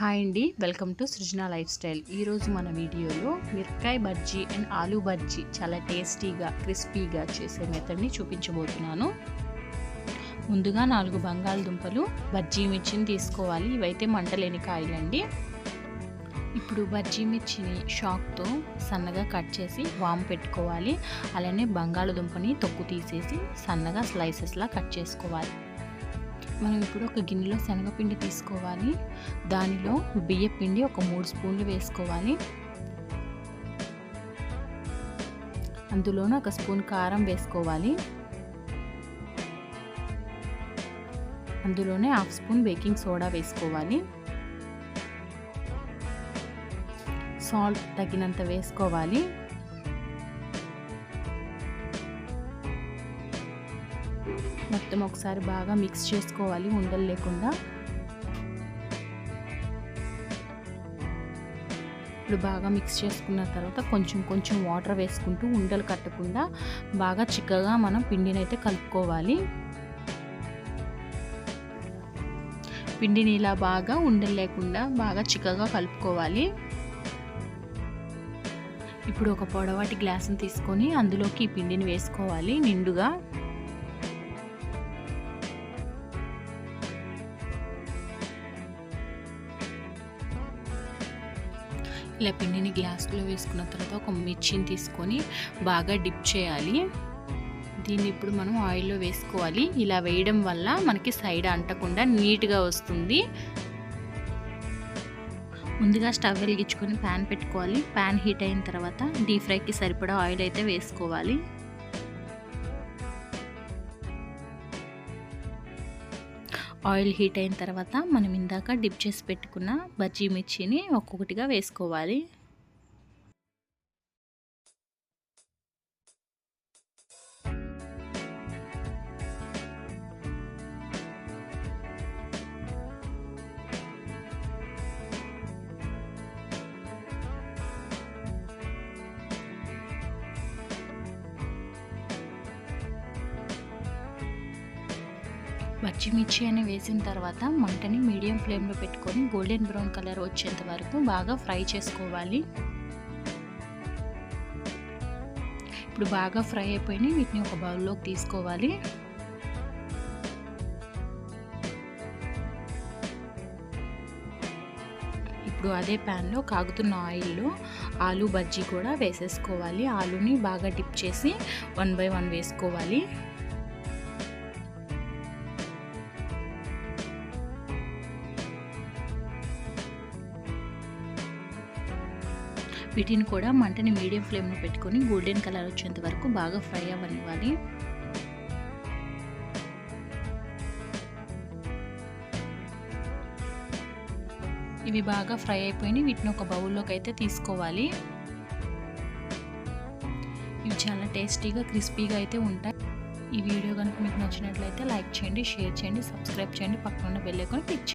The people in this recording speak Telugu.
హాయ్ అండి. Welcome to Srujana lifestyle. ఈరోజు మన వీడియోలో మిరపకాయ బజ్జీ అండ్ ఆలూ బజ్జీ చాలా టేస్టీగా క్రిస్పీగా చేసే మెథడ్ని చూపించబోతున్నాను. ముందుగా నాలుగు బంగాళదుంపలు బజ్జీ మిర్చిని తీసుకోవాలి. ఇవైతే మంటలేని కాయలండి ఇప్పుడు బజ్జీ మిర్చిని షాక్తో సన్నగా కట్ చేసి వామ్ పెట్టుకోవాలి. అలానే బంగాళదుంపని తొక్కు తీసేసి సన్నగా స్లైసెస్లా కట్ చేసుకోవాలి. మనం ఇప్పుడు ఒక గిన్నెలో శనగపిండి తీసుకోవాలి. దానిలో బియ్య పిండి ఒక మూడు స్పూన్లు వేసుకోవాలి. అందులోనే ఒక స్పూన్ కారం వేసుకోవాలి. అందులోనే హాఫ్ స్పూన్ బేకింగ్ సోడా వేసుకోవాలి. సాల్ట్ తగినంత వేసుకోవాలి. మొత్తం ఒకసారి బాగా మిక్స్ చేసుకోవాలి ఉండలు లేకుండా. ఇప్పుడు బాగా మిక్స్ చేసుకున్న తర్వాత కొంచెం కొంచెం వాటర్ వేసుకుంటూ ఉండలు కట్టకుండా బాగా చిక్కగా మనం పిండిని అయితే కలుపుకోవాలి. పిండిని ఇలా బాగా ఉండలు లేకుండా బాగా చిక్కగా కలుపుకోవాలి. ఇప్పుడు ఒక పొడవాటి గ్లాసుని తీసుకొని అందులోకి ఈ పిండిని వేసుకోవాలి నిండుగా. ఇలా పిండిని గ్లాస్లో వేసుకున్న తర్వాత ఒక మిర్చిని తీసుకొని బాగా డిప్ చేయాలి. దీన్ని ఇప్పుడు మనం ఆయిల్లో వేసుకోవాలి. ఇలా వేయడం వల్ల మనకి సైడ్ అంటకుండా నీట్గా వస్తుంది. ముందుగా స్టవ్ వెలిగించుకొని ప్యాన్ పెట్టుకోవాలి. ప్యాన్ హీట్ అయిన తర్వాత డీప్ ఫ్రైకి సరిపడా ఆయిల్ అయితే వేసుకోవాలి. ఆయిల్ హీట్ అయిన తర్వాత మనం ఇందాక డిప్ చేసి పెట్టుకున్న బజ్జీ మిర్చిని ఒక్కొక్కటిగా వేసుకోవాలి. పచ్చిమిర్చి అని వేసిన తర్వాత మంటని మీడియం ఫ్లేమ్లో పెట్టుకొని గోల్డెన్ బ్రౌన్ కలర్ వచ్చేంత వరకు బాగా ఫ్రై చేసుకోవాలి. ఇప్పుడు బాగా ఫ్రై అయిపోయినాయి వీటిని ఒక బౌల్లోకి తీసుకోవాలి. ఇప్పుడు అదే ప్యాన్లో కాగుతున్న ఆయిల్లో ఆలు బజ్జీ కూడా వేసేసుకోవాలి. ఆలుని బాగా డిప్ చేసి వన్ బై వన్ వేసుకోవాలి. వీటిని కూడా మంటని మీడియం ఫ్లేమ్లో పెట్టుకొని గోల్డెన్ కలర్ వచ్చేంత వరకు బాగా ఫ్రై అవ్వనివ్వాలి. ఇవి బాగా ఫ్రై అయిపోయినాయి. వీటిని ఒక బౌల్లోకి అయితే తీసుకోవాలి. ఇవి చాలా టేస్టీగా క్రిస్పీగా అయితే ఉంటాయి. ఈ వీడియో కనుక మీకు నచ్చినట్లయితే లైక్ చేయండి షేర్ చేయండి సబ్స్క్రైబ్ చేయండి. పక్కన బెల్ ఐకాన్ క్లిక్ చేయండి.